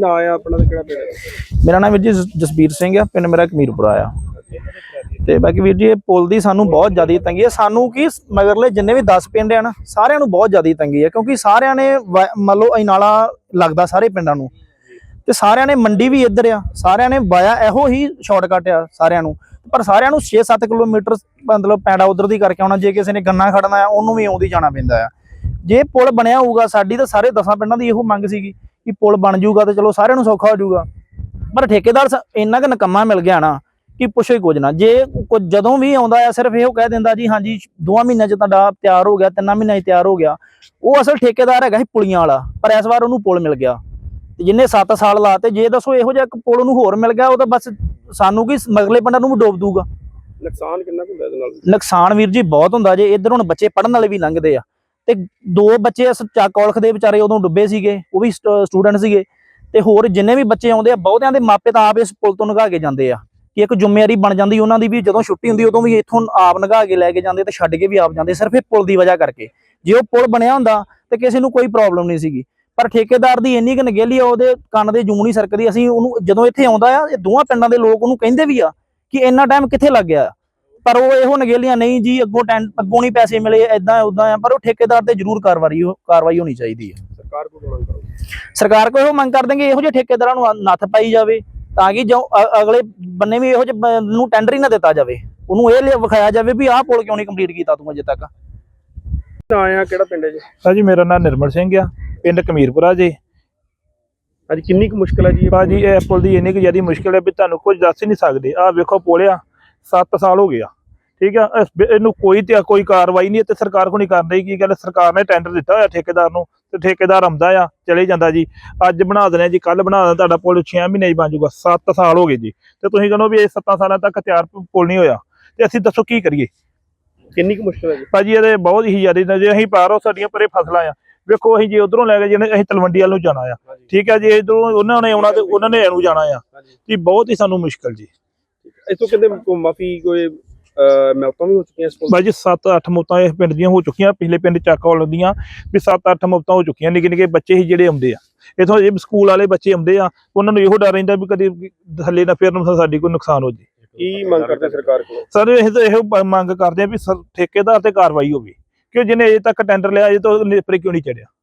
ਨਾ ਆਇਆ ਆਪਣਾ ਤੇ ਕਿਹੜਾ ਪਿੰਡ ਹੈ? ਮੇਰਾ ਨਾਮ ਵੀਰ ਜੀ ਜਸ- ਜਸਬੀਰ ਸਿੰਘ ਆ, ਪਿੰਡ ਮੇਰਾ ਕਮੀਰਪੁਰਾ ਆ। ਤੇ ਬਾਕੀ ਵੀਰ ਜੀ, ਇਹ ਪੁਲ ਦੀ ਸਾਨੂੰ ਬਹੁਤ ਜ਼ਿਆਦਾ ਤੰਗੀ ਹੈ ਸਾਨੂੰ ਕੀ ਮਗਰਲੇ ਜਿੰਨੇ ਵੀ 10 ਪਿੰਡ ਆ ਨਾ, ਸਾਰਿਆਂ ਨੂੰ ਬਹੁਤ ਜ਼ਿਆਦਾ ਤੰਗੀ ਹੈ ਕਿਉਂਕਿ ਸਾਰਿਆਂ ਨੇ ਵ- ਮੰਨ ਲਓ ਅਜਨਾਲਾ ਲੱਗਦਾ ਸਾਰੇ ਪਿੰਡਾਂ ਨੂੰ। ਤੇ ਸਾਰਿਆਂ ਨੇ ਮੰਡੀ ਵੀ ਇੱਧਰ ਆ, ਸਾਰਿਆਂ ਨੇ ਵਾਇਆ ਇਹੋ ਹੀ ਸ਼ਾਰਟਕਟ ਆ ਸਾਰਿਆਂ ਨੂੰ। ਪਰ ਸਾਰਿਆਂ ਨੂੰ 6-7 ਕਿਲੋਮੀਟਰ ਮਤਲਬ ਪੈਂਡਾ ਉਧਰ ਦੀ ਕਰਕੇ ਆਉਣਾ, ਜੇ ਕਿਸੇ ਨੇ ਗੰਨਾ ਖੜਨਾ ਆ, ਉਹਨੂੰ ਵੀ ਆਉਂਦੀ ਜਾਣਾ ਪੈਂਦਾ ਆ। ਜੇ ਪੁਲ ਬਣਿਆ ਹੋਊਗਾ, ਸਾਡੀ ਤਾਂ ਸਾਰੇ ਦਸਾਂ ਪਿੰਡਾਂ ਦੀ ਇਹੋ ਮੰਗ ਸੀਗੀ। ਕਿ ਪੁਲ ਬਣ ਜਾਊਗਾ ਤੇ ਚਲੋ ਸਾਰਿਆਂ ਨੂੰ ਸੌਖਾ ਹੋ ਜਾਊਗਾ। ਪਰ ਠੇਕੇਦਾਰ ਇੰਨਾ ਕੁ ਨਕਮਾ ਮਿਲ ਗਿਆ ਨਾ ਕਿ ਪੁੱਛੋ ਹੀ ਕੁਝ ਨਾ। ਜੇ ਕੁਝ ਜਦੋਂ ਵੀ ਆਉਂਦਾ ਆ ਸਿਰਫ ਇਹੋ ਕਹਿ ਦਿੰਦਾ ਜੀ ਹਾਂਜੀ ਦੋਵਾਂ ਮਹੀਨਿਆਂ ਚ ਤੁਹਾਡਾ ਤਿਆਰ ਹੋ ਗਿਆ ਤਿੰਨਾਂ ਮਹੀਨਿਆਂ ਚ ਤਿਆਰ ਹੋ ਗਿਆ। ਉਹ ਅਸਲ ਠੇਕੇਦਾਰ ਹੈਗਾ ਸੀ ਪੁਲੀਆਂ ਵਾਲਾ ਪਰ ਇਸ ਵਾਰ ਉਹਨੂੰ ਪੁਲ ਮਿਲ ਗਿਆ। ਤੇ ਜਿੰਨੇ 7 ਸਾਲ ਲਾਤੇ ਜੇ ਦੱਸੋ ਇਹੋ ਜਿਹਾ ਇੱਕ ਪੁਲ ਨੂੰ ਹੋਰ ਮਿਲ ਗਿਆ ਉਹ ਤਾਂ ਬਸ ਸਾਨੂੰ ਕੀ ਮਗਲੇ ਪਿੰਡਾਂ ਨੂੰ ਵੀ ਡੋਬ ਦੂਗਾ ਨੁਕਸਾਨ ਕਿੰਨਾ ਕੁ ਹੁੰਦਾ ਇਹਦੇ ਨਾਲ? ਨੁਕਸਾਨ ਵੀਰ ਜੀ ਬਹੁਤ ਹੁੰਦਾ ਜੇ ਇੱਧਰ ਹੁਣ ਬੱਚੇ ਪੜਨ ਵਾਲੇ ਵੀ ਲੰਘਦੇ ਆ। ਤੇ ਦੋ ਬੱਚੇ ਇਸ ਚਾ ਕੌਲਖ ਦੇ ਵਿਚਾਰੇ ਉਦੋਂ ਡੁੱਬੇ ਸੀਗੇ, ਉਹ ਵੀ ਸਟੂਡੈਂਟ ਸੀਗੇ। ਤੇ ਹੋਰ ਜਿੰਨੇ ਵੀ ਬੱਚੇ ਆਉਂਦੇ ਆ, ਬਹੁਤਿਆਂ ਦੇ ਮਾਪੇ ਤਾਂ ਆਪ ਇਸ ਪੁਲ ਤੋਂ ਨਗਾ ਕੇ ਜਾਂਦੇ ਆ। ਕਿ ਇੱਕ ਜ਼ਿੰਮੇਵਾਰੀ ਬਣ ਜਾਂਦੀ, ਉਹਨਾਂ ਦੀ ਵੀ ਜਦੋਂ ਛੁੱਟੀ ਹੁੰਦੀ, ਉਦੋਂ ਵੀ ਇੱਥੋਂ ਆਪ ਨਗਾ ਕੇ ਲੈ ਕੇ ਜਾਂਦੇ ਤੇ ਛੱਡ ਕੇ ਵੀ ਆਪ ਜਾਂਦੇ, ਸਿਰਫ ਇਹ ਪੁਲ ਦੀ ਵਜ੍ਹਾ ਕਰਕੇ। ਜੇ ਉਹ ਪੁਲ ਬਣਿਆ ਹੁੰਦਾ, ਤੇ ਕਿਸੇ ਨੂੰ ਕੋਈ ਪ੍ਰੋਬਲਮ ਨਹੀਂ ਸੀਗੀ। ਪਰ ਠੇਕੇਦਾਰ ਦੀ ਇੰਨੀ ਕੁ ਨਗੇਲੀ ਆ, ਉਹਦੇ ਕੰਨ ਦੇ ਜੂੰ ਨਹੀਂ ਸਰਕਦੀ ਅਸੀਂ ਉਹਨੂੰ ਜਦੋਂ ਇੱਥੇ ਆਉਂਦਾ ਆ, ਇਹ ਦੋਵਾਂ ਪਿੰਡਾਂ ਦੇ ਲੋਕ ਉਹਨੂੰ ਕਹਿੰਦੇ ਵੀ ਆ ਕਿ ਇੰਨਾ ਟਾਈਮ ਕਿੱਥੇ ਲੱਗ ਗਿਆ? ਪਰ ਉਹ ਇਹੋ ਨਗੇਲੀਆਂ ਨਹੀਂ ਜੀ ਅੱਗੋਂ ਟੈਂ- ਅੱਗੋਂ ਨਹੀਂ ਪੈਸੇ ਮਿਲੇ ਐਦਾਂ ਉਦਾਂ ਆ ਪਰ ਉਹ ਠੇਕੇਦਾਰ ਤੇ ਜ਼ਰੂਰ ਕਾਰਵਾਈ ਹੋ- ਕਾਰਵਾਈ ਹੋਣੀ ਚਾਹੀਦੀ ਹੈ। ਸਰਕਾਰ ਕੋਲ ਮੰਗ ਕਰੋ। ਸਰਕਾਰ ਕੋਲ ਇਹੋ ਮੰਗ ਕਰ ਦੇਂਗੇ ਇਹੋ ਜਿਹੇ ਠੇਕੇਦਾਰਾਂ ਨੂੰ ਨੱਥ ਪਾਈ ਜਾਵੇ ਤਾਂ ਕਿ ਜੋ ਅਗਲੇ ਬੰਨੇ ਵੀ ਇਹੋ ਜਿਹੇ ਨੂੰ ਟੈਂਡਰ ਹੀ ਨਾ ਦਿੱਤਾ ਜਾਵੇ। ਉਹਨੂੰ ਇਹ ਵਿਖਾਇਆ ਜਾਵੇ ਵੀ ਆਹ ਪੁਲ ਕਿਉਂ ਨਹੀਂ ਕੰਪਲੀਟ ਕੀਤਾ ਤੂੰ ਅਜੇ ਤੱਕ। ਆਇਆ ਕਿਹੜਾ ਪਿੰਡ ਹੈ ਜੀ? ਭਾਜੀ ਮੇਰਾ ਨਾਮ ਨਿਰਮਲ ਸਿੰਘ ਆ। ਪਿੰਡ ਕਮੀਰਪੁਰਾ ਜੀ। ਅੱਜ ਕਿੰਨੀ ਕੁ ਮੁਸ਼ਕਲ ਹੈ ਜੀ ਭਾਜੀ ਇਹ ਪੁਲ ਦੀ ਇੰਨੀ ਕੁ ਜ਼ਿਆਦਾ ਮੁਸ਼ਕਿਲ ਹੈ ਵੀ ਤੁਹਾਨੂੰ ਕੁਝ ਦੱਸ ਹੀ ਨਹੀਂ ਸਕਦੇ। ਆ ਵੇਖੋ ਪੋਲਿਆ 7 ਸਾਲ ਹੋ ਗਿਆ ਠੀਕ ਆ ਇਹਨੂੰ ਕੋਈ ਤੇ ਕੋਈ ਕਾਰਵਾਈ ਨਹੀਂ ਤੇ ਸਰਕਾਰ ਕੋ ਨਹੀਂ ਕਰ ਰਹੀ ਕੀ ਗੱਲ ਸਰਕਾਰ ਨੇ ਟੈਂਡਰ ਦਿੱਤਾ ਹੋਇਆ ਠੇਕੇਦਾਰ ਨੂੰ ਤੇ ਠੇਕੇਦਾਰ ਆਉਂਦਾ ਆ ਚਲੇ ਜਾਂਦਾ ਜੀ। ਅੱਜ ਬਣਾ ਦੇਣਾ ਜੀ ਕੱਲ ਬਣਾ ਦੇਣਾ ਤੁਹਾਡਾ ਪੁਲ 6 ਮਹੀਨੇ 'ਚ ਬਣ ਜਾਊਗਾ 7 ਸਾਲ ਹੋ ਗਏ ਜੀ। ਤੇ ਤੁਸੀਂ ਕਹਿੰਦੇ ਵੀ ਇਹ 7 ਸਾਲਾਂ ਤੱਕ ਤਿਆਰ ਪੁਲ ਨਹੀਂ ਹੋਇਆ। ਤੇ ਅਸੀਂ ਦੱਸੋ ਕੀ ਕਰੀਏ? ਕਿੰਨੀ ਕੁ ਮੁਸ਼ਕਲ ਹੈ ਜੀ? ਭਾਜੀ ਇਹਦੇ ਬਹੁਤ ਹੀ ਜ਼ਿਆਦਾ ਜੇ ਅਸੀਂ ਪਾਰੋ ਸਾਡੀਆਂ ਪਰੇ ਫਸਲਾਂ ਆ। ਵੇਖੋ ਅਸੀਂ ਜੇ ਉਧਰੋਂ ਲੈ ਕੇ ਜਿਹਨੇ ਅਸੀਂ ਤਲਵੰਡੀ ਵੱਲ ਨੂੰ ਜਾਣਾ ਆ। ਠੀਕ ਹੈ ਜੀ ਇਧਰੋਂ ਉਹਨਾਂ ਨੇ ਆਉਣਾ ਤੇ ਉਹਨਾਂ ਨੇ ਇਹਨੂੰ ਜਾਣਾ ਆ। ਜੀ ਬਹੁਤ ਹੀ ਸਾਨੂੰ ਮੁਸ਼ਕਲ ਜੀ। ਇਸ ਤੋਂ ਕਹਿੰਦੇ ਕੋ ਮਾਫੀ ਕੋਈ ਮੌਤਾਂ ਵੀ ਹੋ ਚੁੱਕੀਆਂ ਇਸ ਬਾਜੀ 7-8 ਮੌਤਾਂ ਇਸ ਪਿੰਡ ਦੀਆਂ ਹੋ ਚੁੱਕੀਆਂ ਪਿਛਲੇ ਪਿੰਡ ਚੱਕਵਾਲ ਦੀਆਂ ਵੀ 7-8 ਮੌਤਾਂ ਹੋ ਚੁੱਕੀਆਂ ਨਿੱਕੇ ਨਿੱਕੇ ਬੱਚੇ ਹੀ ਜਿਹੜੇ ਆਉਂਦੇ ਆ। ਇਥੋਂ ਜੇ ਸਕੂਲ ਵਾਲੇ ਬੱਚੇ ਆਉਂਦੇ ਆ ਉਹਨਾਂ ਨੂੰ ਇਹੋ ਡਰ ਰਹਿੰਦਾ ਵੀ ਕਦੇ ਥੱਲੇ ਨਾ ਫਿਰਨ ਸਾਡੀ ਕੋਈ ਨੁਕਸਾਨ ਹੋ ਜੇ। ਕੀ ਮੰਗ ਕਰਦੇ ਸਰਕਾਰ ਕੋਲ? ਸਰ ਇਹ ਇਹੋ ਮੰਗ ਕਰਦੇ ਆ ਵੀ ਠੇਕੇਦਾਰ ਤੇ ਕਾਰਵਾਈ ਹੋਵੇ। ਕਿ ਜਿਹਨੇ ਅਜੇ ਤੱਕ ਟੈਂਡਰ ਲਿਆ ਅਜੇ ਤੋਂ ਨੇਪਰੇ ਕਿਉਂ ਨਹੀਂ ਚੜਿਆ।